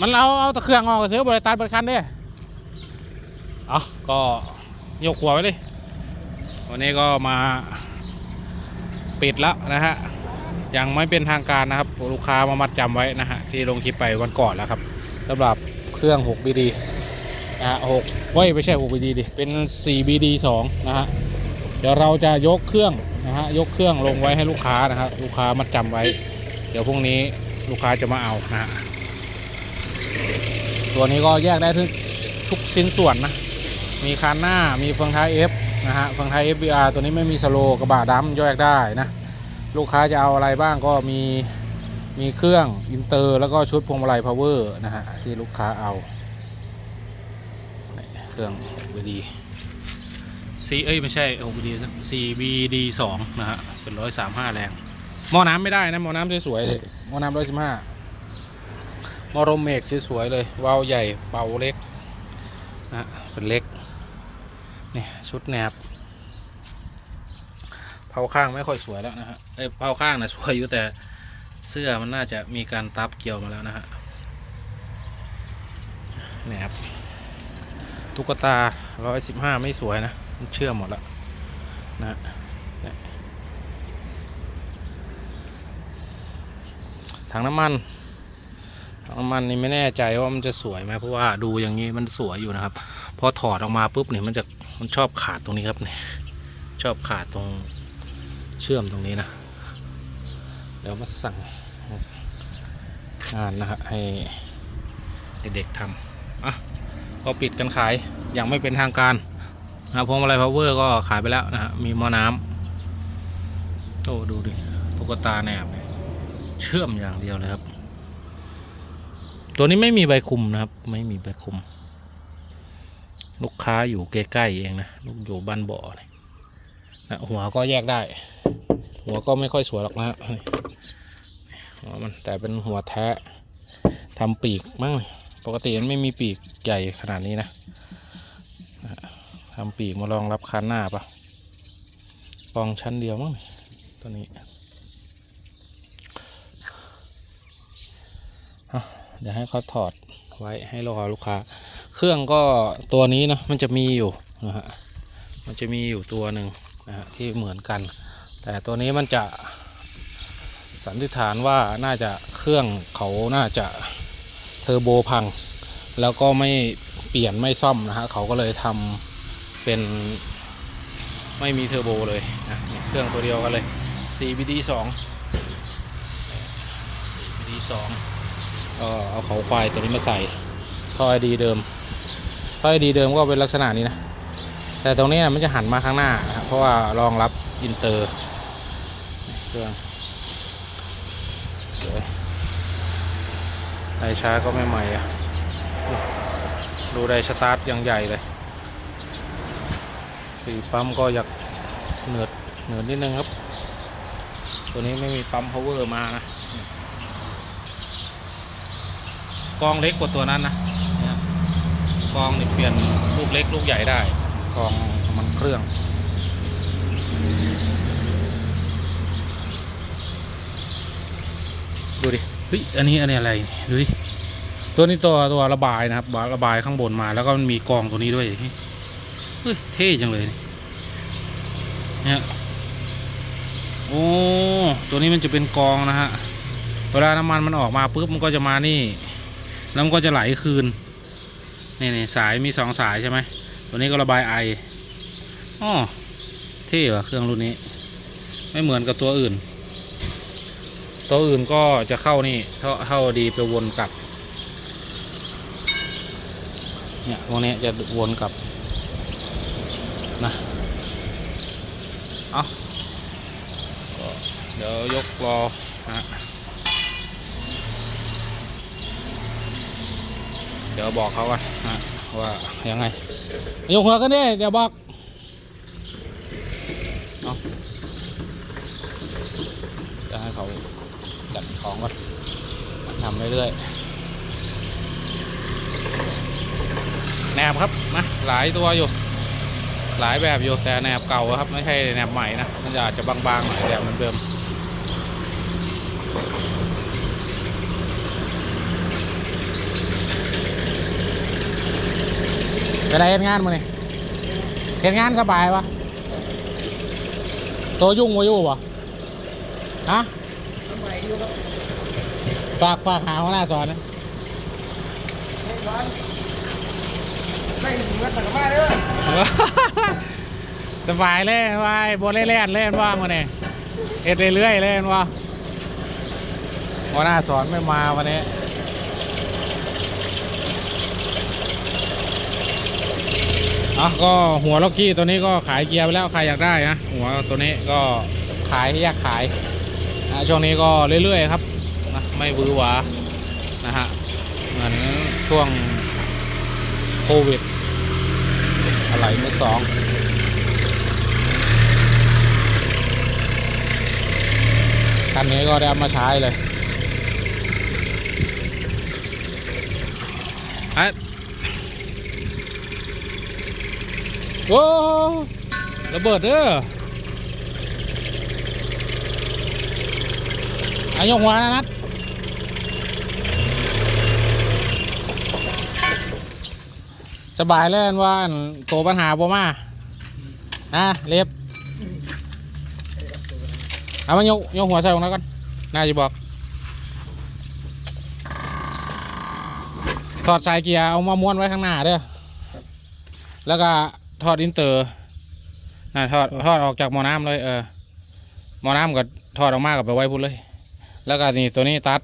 มันเอาเอาตะเครื่องออกซื้อบริตัดเปิดคันด้เอาก็ยกหัวไว้เลยวันนี้ก็มาปิดแล้วนะฮะยังไม่เป็นทางการนะครับ ลูกค้ามามัดจำไว้นะฮะที่ลงคลิปไปวันก่อนแล้วครับสำหรับเครื่อง 6BD นะฮะ6เว้ยไม่ใช่ 6BD ดิเป็น 4BD 2นะฮะเดี๋ยวเราจะยกเครื่องนะฮะยกเครื่องลงไว้ให้ลูกค้านะครับลูกค้ามัดจำไว้ เดี๋ยวพรุ่งนี้ลูกค้าจะมาเอานะฮะ ตัวนี้ก็แยกได้ทุกทุกชิ้นส่วนนะ มีคันหน้ามีเฟืองท้าย F นะฮะเฟืองท้าย FBR ตัวนี้ไม่มีสโลกระบะดำแยกได้นะ ลูกค้าจะเอาอะไรบ้างก็มีมีเครื่องอินเตอร์ แล้วก็ชุดพวงมาลัยพาวเวอร์นะฮะที่ลูกค้าเอา เครื่อง BD C เอ้ยไม่ใช่ OBD นะ CBD 2นะฮะเป็น 135 แรงหม้อน้ำไม่ได้นะหม้อน้ำสวยๆเลยหม้อน้ำ115 มรมเมกสวยๆเลยวาวใหญ่เป่าเล็กนะเป็นเล็กนี่ชุดแหนบเผาข้างไม่ค่อยสวยแล้วนะฮะไอ้เผาข้างนะสวยอยู่แต่เสื้อมันน่าจะมีการตับเกี่ยวมาแล้วนะฮะแหนบตุ๊กตาร้อยสิบห้าไม่สวยนะมันเชื่อมหมดแล้วนะถังน้ำมัน น้ำมันนี่ไม่แน่ใจว่ามันจะสวยไหมเพราะว่าดูอย่างนี้มันสวยอยู่นะครับ พอถอดออกมาปุ๊บเนี่ยมันจะมันชอบขาดตรงนี้ครับเนี่ยชอบขาดตรงเชื่อมตรงนี้นะเดี๋ยวมาสั่งงานนะฮะให้เด็กๆทำอะก็ปิดกันขายอย่างไม่เป็นทางการนะพวงมาลัยพาวเวอร์ก็ขายไปแล้วนะฮะมีหม้อน้ำโอ้ดูดิตุ๊กตาแนบเนี่ยเชื่อมอย่างเดียวเลยครับ ตัวนี้ไม่มีใบคุมนะครับ ไม่มีใบคุม ลูกค้าอยู่ใกล้ๆเองนะลูกอยู่บ้านบ่อเลยนะหัวก็แยกได้ หัวก็ไม่ค่อยสวยหรอกนะหัวมันแต่เป็นหัวแท้ทำปีกมั้งปกติมันไม่มีปีกใหญ่ขนาดนี้นะทำปีกมารองรับคันหน้าปะกองชั้นเดียวมั้งตัวนี้ เดี๋ยวให้เขาถอดไว้ให้รอลูกค้า เครื่องก็ตัวนี้นะมันจะมีอยู่นะฮะมันจะมีอยู่ตัวหนึ่งนะฮะที่เหมือนกัน แต่ตัวนี้มันจะสันนิษฐานว่าน่าจะเครื่องเขาน่าจะเทอร์โบพัง แล้วก็ไม่เปลี่ยนไม่ซ่อมนะฮะเขาก็เลยทำเป็นไม่มีเทอร์โบเลยนะเครื่องตัวเดียวกันเลย 4BD 2 4BD 2 ก็เอาเขาควายตัวนี้มาใส่ท่อไอดีเดิมท่อไอดีเดิมก็เป็นลักษณะนี้นะ แต่ตรงนี้นะมันจะหันมาข้างหน้านะเพราะว่ารองรับอินเตอร์เครื่องไดช้าก็ไม่ใหม่อะดูไดสตาร์ทยังใหญ่เลย สีปั๊มก็อยากเหนืดเหนืดนิดนึงครับ ตัวนี้ไม่มีปั๊ม power มานะ กองเล็กกว่าตัวนั้นนะเนี่ยกองนี่เปลี่ยนลูกเล็กลูกใหญ่ได้ กองมันเครื่อง ดูดิเฮ้ยอันนี้อันนี้อะไรดูดิตัวนี้ตัวตัวระบายนะครับระบายข้างบนมาแล้วก็มันมีกองตัวนี้ด้วยเฮ้ยเท่จังเลยเนี่ยโอ้ตัวนี้มันจะเป็นกองนะฮะเวลาน้ำมันมันออกมาปุ๊บมันก็จะมานี่ แล้วมันก็จะไหลคืนนี่นี่สายมีสองสายใช่ไหมตัวนี้ก็ระบายไออ๋อเท่ว่ะเครื่องรุ่นนี้ ไม่เหมือนกับตัวอื่น ตัวอื่นก็จะเข้านี่เท่าเท่าดีไปวนกลับ เนี่ยพวกนี้จะวนกลับนะเอาเดี๋ยวยกรอนะ เดี๋ยวบอกเขากันว่ายังไงยกหัวกันดิเดี๋ยวบอกจะให้เขาจัดของก่อนทำเรื่อยๆแหนบครับนะหลายตัวอยู่ หลายแบบอยู่แต่แหนบเก่าครับ ไม่ใช่แหนบใหม่นะมันอาจจะบางๆหน่อยแบบเดิม จะได้เฮ็ดงานมาเนี่ยเฮ็ดงานสบายปะตัวยุ่งวาอยู่ปะฮะฝากฝากหาหัวหน้าสอนนะได้เงินต่างมาเด้อสบายเลยว่ายบนเล่นๆเล่นว่างมาเนี่ยเอ็ดเรื่อยๆเล่นว่าหัวหน้าสอนไม่มาวันนี้ อะก็หัวล็อกกี้ตัวนี้ก็ขายเกียร์ไปแล้วใครอยากได้นะหัวตัวนี้ก็ขายแยากขายนะช่วงนี้ก็เรื่อยๆครับนะไม่บือหวานะฮะเหมือนช่วงโควิดอะไรมือสองคันนี้ก็ได้เอามาใช้เลยอะ โอ้ระเบิดเด้ออายกหัวนะนัดสบายเลยอันว่านโตปัญหาบ่มาอะเล็บเอามายกยกหัวใส่ตรงนั้นก่อนน่าจะบอก ถอดสายเกียร์เอามาม้วนไว้ข้างหน้าเด้อแล้วก็ ถอดอินเตอร์น่ะถอดถอดออกจากหมอน้ำเลยเออหมอน้ำก็ถอดออกมากับไปไว้พุ่นเลย แล้วก็นี่ตัวนี้ตัด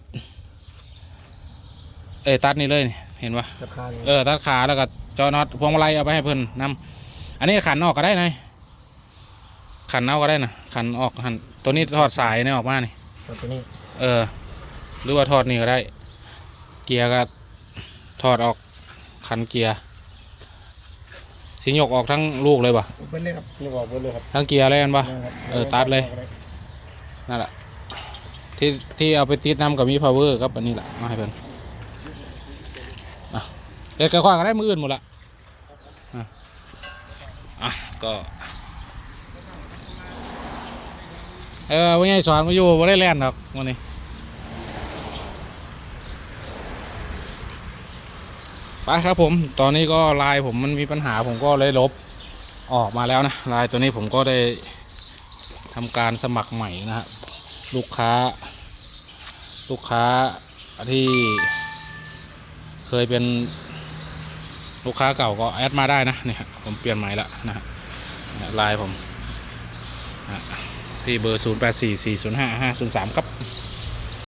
เอ้ยตัดนี่เลยนี่เห็นปะราคาเออตัดขาแล้วก็จอน็อตพวงมาลัยเอาไปให้เพิ่นนำอันนี้ขันออกก็ได้นะขันเอาก็ได้นะขันออกขันตัวนี้ถอดสายเนี่ยออกมานี่ตัวนี้ เออ หรือว่าถอดนี่ก็ได้ เกียร์ก็ถอดออกขันเกียร์ สิยกออกทั้งลูกเลยปะเป็นเลยครับนี่บอกเป็นเลยครับทั้งเกียร์เลยกันปะนะครับเออตัดเลยนั่นแหละที่ที่เอาไปติดน้ำกับมี power ครับอันนี้แหละมาให้เพิ่นอะเด็ดกระขวางก็ได้มืออื่นหมดละอะอะก็เออว่าไงสอนมาอยู่ว่าได้แล่นหรอกวันนี้ ไปครับผม ตอนนี้ก็ลน์ผมมันมีปัญหาผมก็เลยลบออกมาแล้วนะลน์ตัวนี้ผมก็ได้ทำการสมัครใหม่นะฮะลูกค้า ลูกค้าที่เคยเป็นลูกค้าเก่าก็แอดมาได้นะเนี่ยผมเปลี่ยนใหม่ละนะลน์ผมที่เบอร์ 0 8 4 4 0 5 5 0 3 ครับ